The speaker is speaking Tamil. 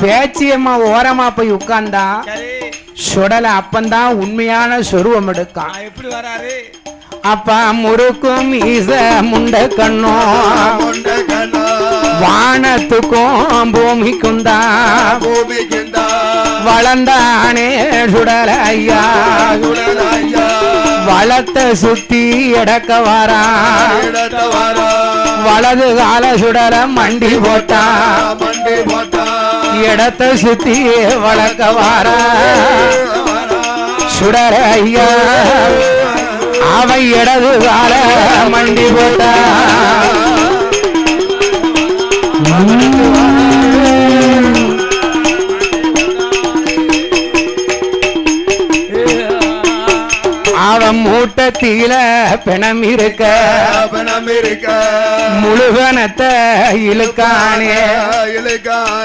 பேச்சியம்மா ஓரமா போய் உட்கார்ந்தா சுடல அப்பந்தான் உண்மையான சொருவம் எடுக்கான் ஆ, எப்படி வராரு? அப்பா முறுக்கும் ஈச முண்ட கண்ணா வானத்துக்கும் பூமிக்கும் தான் வளர்ந்தானே சுடல ஐயா வளத்தை சுத்தி எடக்க வாரா வலது கால சுடல மண்டி போட்டான் மண்டி போட்டா இடத்தை சுத்தி வளர்க்க வாரா. சுடர ஐயா அவன் இடது கால மண்டி போட்டா. அவன் மூட்டத்தில பிணம் இருக்க. பணம் இருக்க. முழுகனத்தை இழுக்கானே. இழுக்கான்.